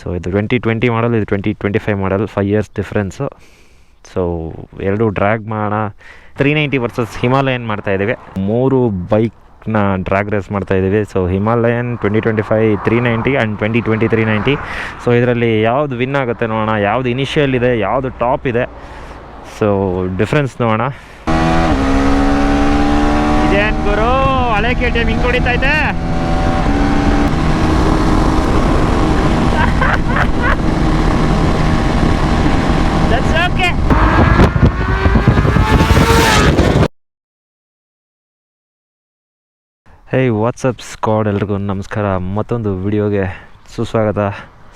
So ಇದು twenty twenty model ಇದು twenty twenty five model five years difference so ಎರಡು drag ಮಾಡೋಣ three ninety versus Himalayan ಮಾಡ್ತಾ ಇದ್ದೀವಿ. ಮೂರು ಬೈಕ್ನ ಡ್ರ್ಯಾಗ್ ರೇಸ್ ಮಾಡ್ತಾ ಇದ್ದೀವಿ. So Himalayan twenty twenty five three ninety and twenty twenty three ninety so ಇದರಲ್ಲಿ ಯಾವುದು ವಿನ್ ಆಗುತ್ತೆ ನೋಡೋಣ. ಯಾವುದು ಇನಿಷಿಯಲ್ ಇದೆ, ಯಾವುದು ಟಾಪ್ ಇದೆ. ಸೊ ಡಿಫ್ರೆನ್ಸ್ ನೋಡೋಣ. ಇದೇನು ಗುರು? ಹಳೆ ಕೆ ಟಿ ಎಂ ಹಿಂಗೆ ಹೊಡಿತೈತೆ ಹೇ ವಾಟ್ಸಪ್ ಸ್ಕಾಡ್ ಎಲ್ರಿಗೂ ನಮಸ್ಕಾರ. ಮತ್ತೊಂದು ವಿಡಿಯೋಗೆ ಸುಸ್ವಾಗತ.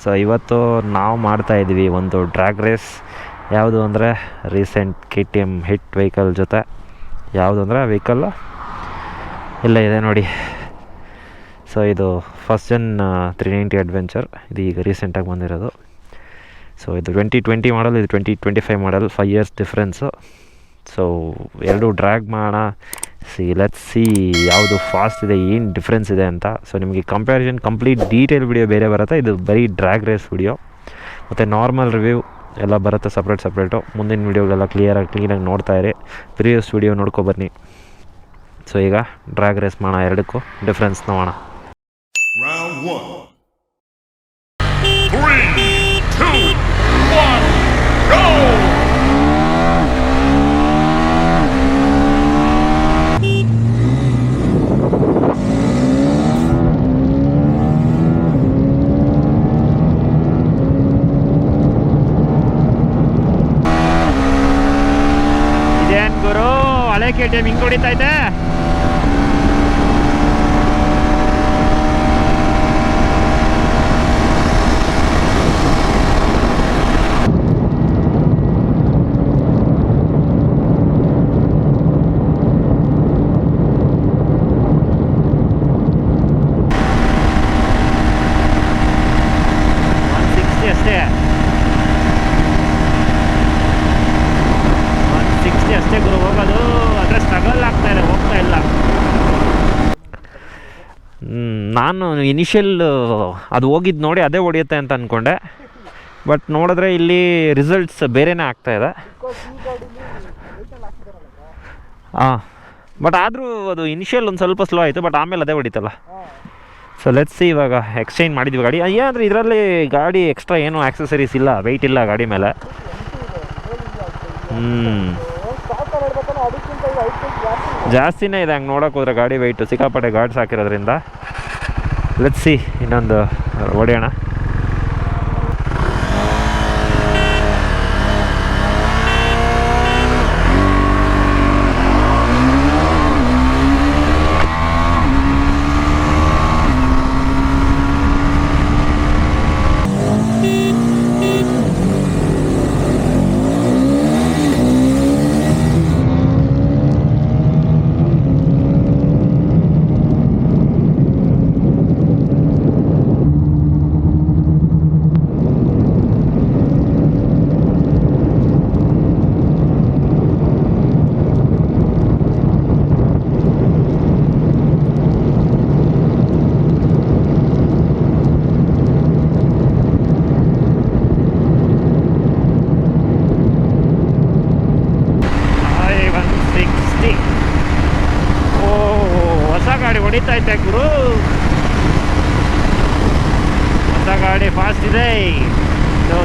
ಸೊ ಇವತ್ತು ನಾವು ಮಾಡ್ತಾ ಇದ್ದೀವಿ ಒಂದು ಡ್ರ್ಯಾಗ್ ರೇಸ್ ಯಾವುದು ಅಂದರೆ recent K T M hit vehicle ಜೊತೆ. ಯಾವುದು ಅಂದರೆ ವೆಹಿಕಲ್ ಇಲ್ಲ, ಇದೆ ನೋಡಿ. ಸೊ ಇದು first gen three ninety adventure ಇದು ಈಗ ರೀಸೆಂಟಾಗಿ ಬಂದಿರೋದು. ಸೊ ಇದು ಟ್ವೆಂಟಿ ಟ್ವೆಂಟಿ ಮಾಡಲ್ ಇದು twenty twenty five model five years difference so ಎರಡು ಡ್ರ್ಯಾಗ್ ಮಾಡೋಣ. ಸಿ ಲೆಟ್ಸ್ ಸಿ ಯಾವುದು ಫಾಸ್ಟ್ ಇದೆ, ಏನು ಡಿಫ್ರೆನ್ಸ್ ಇದೆ ಅಂತ. ಸೊ ನಿಮಗೆ ಕಂಪ್ಯಾರಿಸನ್ ಕಂಪ್ಲೀಟ್ ಡೀಟೇಲ್ ವಿಡಿಯೋ ಬೇರೆ ಬರುತ್ತೆ. ಇದು ಬರೀ ಡ್ರ್ಯಾಗ್ ರೇಸ್ ವಿಡಿಯೋ ಮತ್ತು ನಾರ್ಮಲ್ ರಿವ್ಯೂ ಎಲ್ಲ ಬರುತ್ತೆ ಸಪ್ರೇಟ್ ಸಪ್ರೇಟು ಮುಂದಿನ ವೀಡಿಯೋಗಳೆಲ್ಲ ಕ್ಲಿಯರಾಗಿ ಕ್ಲೀನಾಗಿ ನೋಡ್ತಾ ಇರಿ. ಪ್ರೀವಿಯಸ್ ವಿಡಿಯೋ ನೋಡ್ಕೊ ಬನ್ನಿ. ಸೊ ಈಗ ಡ್ರ್ಯಾಗ್ ರೇಸ್ ಮಾಡೋಣ, ಎರಡಕ್ಕೂ ಡಿಫ್ರೆನ್ಸ್ ನೋಡೋಣ. ಗುರು ಹಳೆ ಕೆ ಟಿ ಒನ್ ಸಿಕ್ಸ್ಟಿ ಅಷ್ಟೇ ಒನ್ ಸಿಕ್ಸ್ಟಿ ಅಷ್ಟೇ ಗುರು ಹೋಗೋದು ಆದರೆ ಸ್ಟ್ರಗಲ್ ಆಗ್ತಾ ಇದೆ ಹೋಗ್ತಾ ಇಲ್ಲ ನಾನು ಇನಿಷಿಯಲ್ ಅದು ಹೋಗಿದ್ದು ನೋಡಿ ಅದೇ ಹೊಡೆಯುತ್ತೆ ಅಂತ ಅಂದ್ಕೊಂಡೆ ಬಟ್ ನೋಡಿದ್ರೆ ಇಲ್ಲಿ ರಿಸಲ್ಟ್ಸ್ ಬೇರೆನೇ ಆಗ್ತಾ ಇದೆ. ಹಾಂ ಬಟ್ ಆದರೂ ಅದು ಇನಿಷಿಯಲ್ ಒಂದು ಸ್ವಲ್ಪ ಸ್ಲೋ ಆಯಿತು ಬಟ್ ಆಮೇಲೆ ಅದೇ ಹೊಡಿತಲ್ಲ. ಸೊ ಲೆಟ್ಸ್ ಇವಾಗ ಎಕ್ಸ್ಚೇಂಜ್ ಮಾಡಿದ್ವಿ ಗಾಡಿ. ಏನಂದ್ರೆ ಇದರಲ್ಲಿ ಗಾಡಿ ಎಕ್ಸ್ಟ್ರಾ ಏನು ಆಕ್ಸೆಸರೀಸ್ ಇಲ್ಲ ವೆಯ್ಟ್ ಇಲ್ಲ ಗಾಡಿ ಮೇಲೆ. ಹ್ಞೂ ಜಾಸ್ತಿನೇ ಇದೆ, ಹಂಗೆ ನೋಡೋಕೆ ಹೋದ್ರೆ ಗಾಡಿ ವೆಯ್ಟು ಸಿಕ್ಕಾಪಟ್ಟೆ ಗಾಡ್ಸ್ ಹಾಕಿರೋದ್ರಿಂದ ಲೆಟ್ಸ್ ಇನ್ನೊಂದು ಹೊಡೆಯೋಣ ಒನ್ ಸಿಕ್ಸ್ಟಿ ಓ ಹೊಸ ಗಾಡಿ ಹೊಡಿತೈತೆ ಗುರು. ಹೊಸ ಗಾಡಿ ಫಾಸ್ಟ್ ಇದೆ.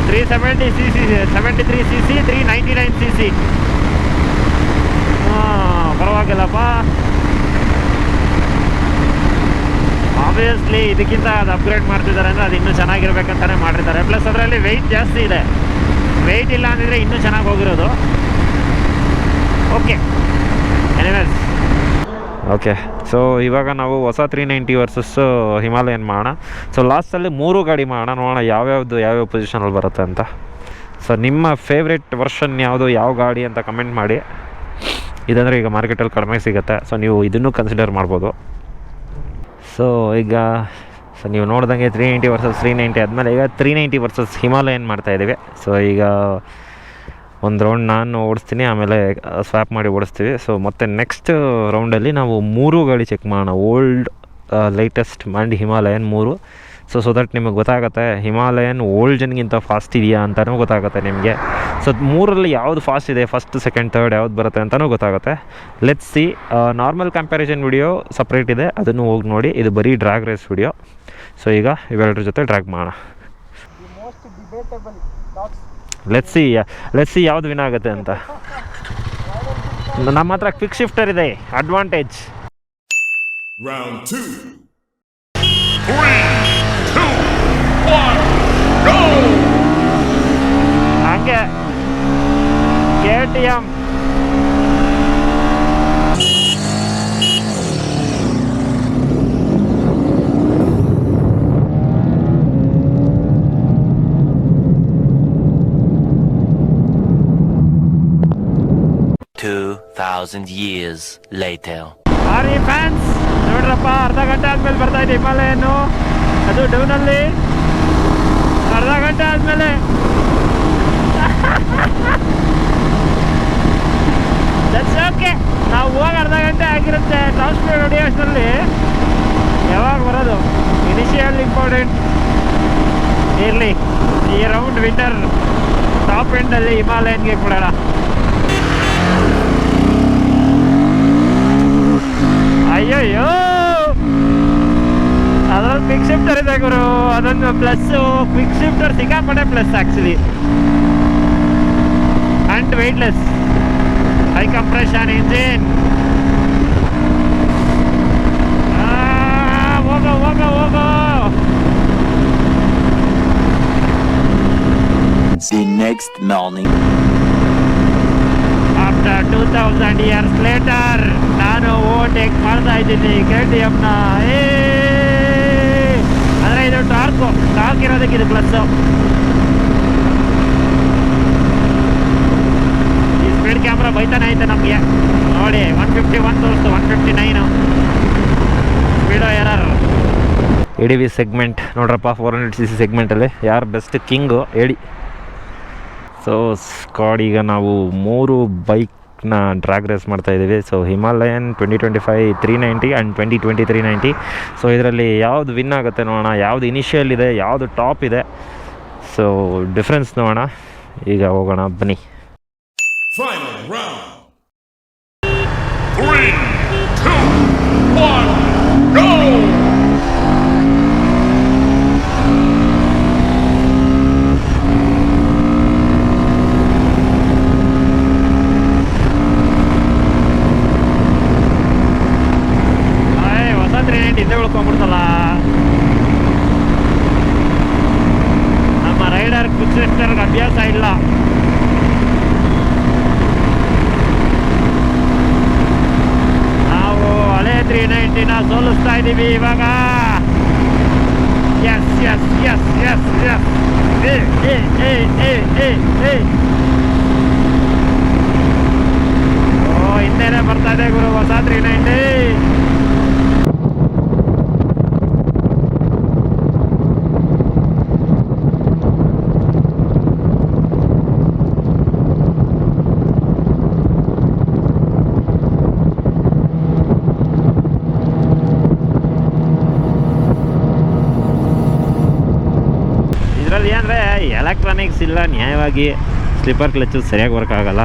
Three seventy C C seventy three C C three ninety nine C C ಪರವಾಗಿಲ್ಲಪ್ಪ. Obviously ಇದಕ್ಕಿಂತ ಅದು ಅಪ್ಗ್ರೇಡ್ ಮಾಡ್ತಿದ್ದಾರೆ ಅಂದರೆ ಅದು ಇನ್ನೂ ಚೆನ್ನಾಗಿರ್ಬೇಕಂತಲೇ ಮಾಡಿರ್ತಾರೆ ಪ್ಲಸ್ ಅದರಲ್ಲಿ ವೆಯ್ಟ್ ಜಾಸ್ತಿ ಇದೆ. ವೆಯ್ಟ್ ಇಲ್ಲ ಅಂದಿದ್ರೆ ಇನ್ನೂ ಚೆನ್ನಾಗಿ ಹೋಗಿರೋದು. ಓಕೆ ಎನಿವೇಸ್ ಓಕೆ ಸೊ ಇವಾಗ ನಾವು ಹೊಸ ತ್ರೀ ನೈಂಟಿ ವರ್ಸಸ್ ಹಿಮಾಲಯನ್ ಮಾಡೋಣ. ಸೊ ಲಾಸ್ಟಲ್ಲಿ ಮೂರು ಗಾಡಿ ಮಾಡೋಣ, ನೋಡೋಣ ಯಾವ್ಯಾವ್ದು, ಯಾವ್ಯಾವ ಪೊಸಿಷನಲ್ಲಿ ಬರುತ್ತೆ ಅಂತ. ಸೊ ನಿಮ್ಮ ಫೇವ್ರೆಟ್ ವರ್ಷನ್ ಯಾವುದು, ಯಾವ ಗಾಡಿ ಅಂತ ಕಮೆಂಟ್ ಮಾಡಿ. ಇದಂದರೆ ಈಗ ಮಾರ್ಕೆಟಲ್ಲಿ ಕಡಿಮೆ ಸಿಗುತ್ತೆ ಸೊ ನೀವು ಇದನ್ನು ಕನ್ಸಿಡರ್ ಮಾಡ್ಬೋದು. ಸೊ ಈಗ ಸೊ ನೀವು ನೋಡ್ದಂಗೆ three ninety versus three ninety ಆದಮೇಲೆ ಈಗ ತ್ರೀ ನೈಂಟಿ ವರ್ಸಸ್ ಹಿಮಾಲಯನ್ ಮಾಡ್ತಾಯಿದ್ದೀವಿ ಸೊ ಈಗ ಒಂದು ರೌಂಡ್ ನಾನು ಓಡಿಸ್ತೀನಿ, ಆಮೇಲೆ ಸ್ವ್ಯಾಪ್ ಮಾಡಿ ಓಡಿಸ್ತೀವಿ. ಸೊ ಮತ್ತು ನೆಕ್ಸ್ಟ್ ರೌಂಡಲ್ಲಿ ನಾವು ಮೂರು ಗಾಡಿ ಚೆಕ್ ಮಾಡೋಣ. ಓಲ್ಡ್ ಲೇಟೆಸ್ಟ್ ಆ್ಯಂಡ್ ಹಿಮಾಲಯನ್ ಮೂರು. ಸೊ ಸೊ ದಟ್ ನಿಮಗೆ ಗೊತ್ತಾಗುತ್ತೆ. ಹಿಮಾಲಯನ್ ಓಲ್ಡ್ ಜನ್ಗಿಂತ ಫಾಸ್ಟ್ ಇದೆಯಾ ಅಂತಲೂ ಗೊತ್ತಾಗುತ್ತೆ ನಿಮಗೆ. ಸೊ ಮೂರಲ್ಲಿ ಯಾವುದು ಫಾಸ್ಟ್ ಇದೆ? ಫಸ್ಟ್ ಸೆಕೆಂಡ್ ಥರ್ಡ್ ಯಾವ್ದು ಬರುತ್ತೆ ಅಂತಲೂ ಗೊತ್ತಾಗುತ್ತೆ. Let's see normal comparison video separate ಇದೆ. ಅದನ್ನು ಹೋಗಿ ನೋಡಿ. ಇದು ಬರೀ ಡ್ರ್ಯಾಗ್ ರೇಸ್ ವಿಡಿಯೋ ಸೊ ಈಗ ಇವೆರಡರ ಜೊತೆ ಡ್ರ್ಯಾಗ್ ಮಾಡೋಣ. ಲೆಟ್ಸಿ ಲೆಟ್ಸ್ ಸಿ ಯಾವ್ದು ವಿನ್ ಆಗುತ್ತೆ ಅಂತ. ನಮ್ಮ ಹತ್ರ ಕ್ವಿಕ್ ಶಿಫ್ಟರ್ ಇದೆ ಅಡ್ವಾಂಟೇಜ್! ಹಂಗೆ. K T M 2,000 years later. ಆರಿ ಫ್ಯಾನ್ಸ್ ನೋಡ್ರಪ್ಪ ಅರ್ಧ ಗಂಟೆ ಆದ್ಮೇಲೆ ಬರ್ತಾ ಇದೆ ಹಿಮಾಲಯನು. ಅದು ಡೌನಲ್ಲಿ. ಅರ್ಧ ಗಂಟೆ ಆದ್ಮೇಲೆ. ದಟ್ಸ್ ಓಕೆ ನಾವು ಹೋಗಿ ಅರ್ಧ ಗಂಟೆ ಆಗಿರುತ್ತೆ ಟ್ರಾನ್ಸ್ಪೋರ್ಟ್ ಹೊಡಿಯೋಷ್ಟರಲ್ಲಿ ಯಾವಾಗ ಬರೋದು? ಇನಿಷಿಯಲ್ ಇಂಪಾರ್ಟೆಂಟ್ ಇರಲಿ. ಈ ರೌಂಡ್ ವಿಂಟರ್ ಟಾಪ್ ಎಂಡಲ್ಲಿ ಹಿಮಾಲಯನ್ಗೆ ಕೊಡೋಣ. ಅದೊಂದು ಪ್ಲಸ್ ಕ್ವಿಕ್ ಶಿಫ್ಟರ್ ಸಿಕ್ಕಾಪಟ್ಟೆ plus actually and weightless high compression engine ಹೋಗೋ ಹೋಗೋ ಹೋಗೋ. See next morning. After two thousand years later ನಾನು ಓವರ್ಟೇಕ್ ಮಾಡ್ತಾ ಇದ್ದೀನಿ ಕೆ ಟಿ ಎಮ್ನ ಏ! ಟಾರ್ಕು, ಟಾರ್ಕ್ ಇರೋದಕ್ಕೆ ಇದು ಪ್ಲಸ್ಸು ಈ ಸ್ಪೀಡ್ ಕ್ಯಾಮ್ರಾ ಬೈತಾನೆ ಐತೆ ನಮಗೆ. ನೋಡಿ one fifty one ತೋರಿಸ್ತು one fifty nine speedo error ಎಡಿ ವಿ ಸೆಗ್ಮೆಂಟ್ ನೋಡ್ರಪ್ಪ ಫೋರ್ ಹಂಡ್ರೆಡ್ ಸಿ ಸಿ ಸೆಗ್ಮೆಂಟಲ್ಲಿ ಯಾರು ಬೆಸ್ಟ್ ಕಿಂಗು ಹೇಳಿ ಸೊ ಸ್ಕಾಡ್ ಈಗ ನಾವು ಮೂರು ಬೈಕ್ನ ಡ್ರ್ಯಾಗ್ ರೇಸ್ ಮಾಡ್ತಾ ಇದ್ದೀವಿ. So Himalayan twenty twenty five three ninety and twenty twenty three ninety so ಇದರಲ್ಲಿ ಯಾವುದು ವಿನ್ ಆಗುತ್ತೆ ನೋಡೋಣ. ಯಾವುದು ಇನಿಷಿಯಲ್ ಇದೆ, ಯಾವುದು ಟಾಪ್ ಇದೆ. ಸೊ ಡಿಫ್ರೆನ್ಸ್ ನೋಡೋಣ. ಈಗ ಹೋಗೋಣ. ಬನ್ನಿ. Yes, yes, yes, yes, yes! Hey, hey, hey, hey, hey, hey! Oh, hindi na Guru ko na hey! Electronics ಇಲ್ಲ, ನ್ಯಾಯವಾಗಿ ಸ್ಲಿಪ್ಪರ್ ಕ್ಲಚ್ಚು ಸರಿಯಾಗಿ ವರ್ಕ್ ಆಗೋಲ್ಲ.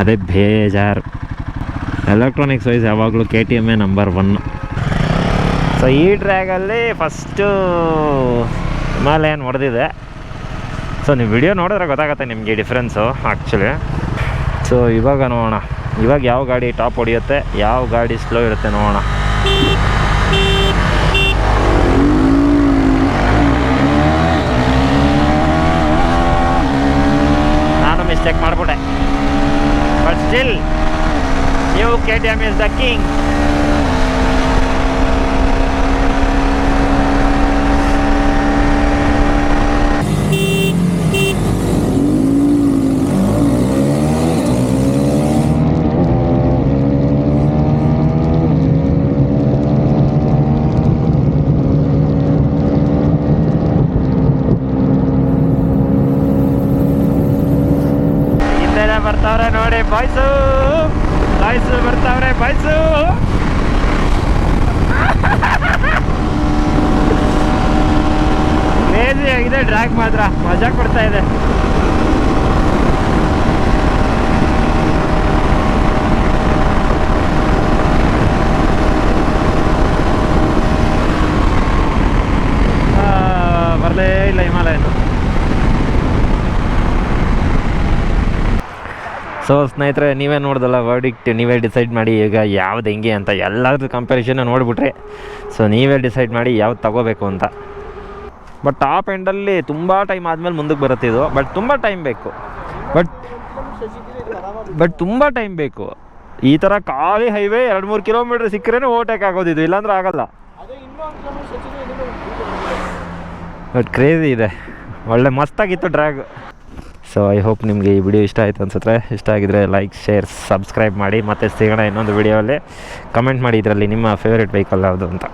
ಅದೇ ಬೇಜಾರು. ಎಲೆಕ್ಟ್ರಾನಿಕ್ಸ್ ವೈಸ್ ಯಾವಾಗಲೂ ಕೆ ಟಿ ಎಮ್ಮೇ ನಂಬರ್ ಒನ್ ಸೊ ಈ ಡ್ರ್ಯಾಗಲ್ಲಿ ಫಸ್ಟು ಹಿಮಾಲಯನ್ ಹೊಡೆದಿದೆ. ಸೊ ನೀವು ವಿಡಿಯೋ ನೋಡಿದ್ರೆ ಗೊತ್ತಾಗುತ್ತೆ ನಿಮಗೆ ಡಿಫ್ರೆನ್ಸು ಆ್ಯಕ್ಚುಲಿ ಸೊ ಇವಾಗ ನೋಡೋಣ. ಇವಾಗ ಯಾವ ಗಾಡಿ ಟಾಪ್ ಹೊಡೆಯುತ್ತೆ, ಯಾವ ಗಾಡಿ ಸ್ಲೋ ಇರುತ್ತೆ ನೋಡೋಣ ನಾನು ಮಿಸ್ಟೇಕ್ ಮಾಡಿಬಿಟ್ಟೆ ಬಟ್ ಸ್ಟಿಲ್ ನೀವು ಕೆ ಟಿ ಎಂ ಇಸ್ ಬರ್ತಾವ್ರೆ ಬಾಯ್ಸು ಕ್ರೇಜಿ ಆಗಿದೆ ಡ್ರ್ಯಾಗ್ ಮಾತ್ರ. ಮಜಾ ಕೊಡ್ತಾ ಇದೆ ಆ, ಬರಲೇ ಇಲ್ಲ ಹಿಮಾಲಯನ ಸೊ ಸ್ನೇಹಿತರೆ, ನೀವೇ ನೋಡ್ದಲ್ಲ ವರ್ಡಿಕ್ಟ್ ನೀವೇ ಡಿಸೈಡ್ ಮಾಡಿ ಈಗ ಯಾವ್ದು ಹೆಂಗೆ ಅಂತ ಎಲ್ಲಾದ್ರೂ ಕಂಪ್ಯಾರಿಷನ್ ನೋಡಿಬಿಟ್ರೆ. ಸೊ ನೀವೇ ಡಿಸೈಡ್ ಮಾಡಿ ಯಾವ್ದು ತಗೋಬೇಕು ಅಂತ. ಬಟ್ ಟಾಪ್ ಎಂಡಲ್ಲಿ ತುಂಬ ಟೈಮ್ ಆದಮೇಲೆ ಮುಂದಕ್ಕೆ ಬರುತ್ತೆ ಇದು. ಬಟ್ ತುಂಬ ಟೈಮ್ ಬೇಕು. ಬಟ್ ಬಟ್ ತುಂಬ ಟೈಮ್ ಬೇಕು. ಈ ಥರ ಖಾಲಿ ಹೈವೇ ಎರಡು ಮೂರು ಕಿಲೋಮೀಟ್ರ್ ಸಿಕ್ಕರೆ ಓವರ್ಟೇಕ್ ಆಗೋದು ಇದು. ಇಲ್ಲಾಂದ್ರೆ ಆಗಲ್ಲ. ಬಟ್ ಕ್ರೇಜಿ ಇದೆ. ಒಳ್ಳೆ ಮಸ್ತಾಗಿತ್ತು ಡ್ರ್ಯಾಗ್ ಸೊ ಐ ಹೋಪ್ ನಿಮಗೆ ಈ ವಿಡಿಯೋ ಇಷ್ಟ ಆಯಿತು ಅನ್ಸುತ್ತೆ. ಇಷ್ಟ ಆಗಿದ್ರೆ ಲೈಕ್ ಶೇರ್ ಸಬ್ಸ್ಕ್ರೈಬ್ ಮಾಡಿ ಮತ್ತೆ ಸಿಗೋಣ ಇನ್ನೊಂದು ವಿಡಿಯೋಲ್ಲಿ ಕಮೆಂಟ್ ಮಾಡಿ ಇದರಲ್ಲಿ ನಿಮ್ಮ ಫೇವ್ರೇಟ್ ವೆಹಿಕಲ್ ಯಾವುದು ಅಂತ.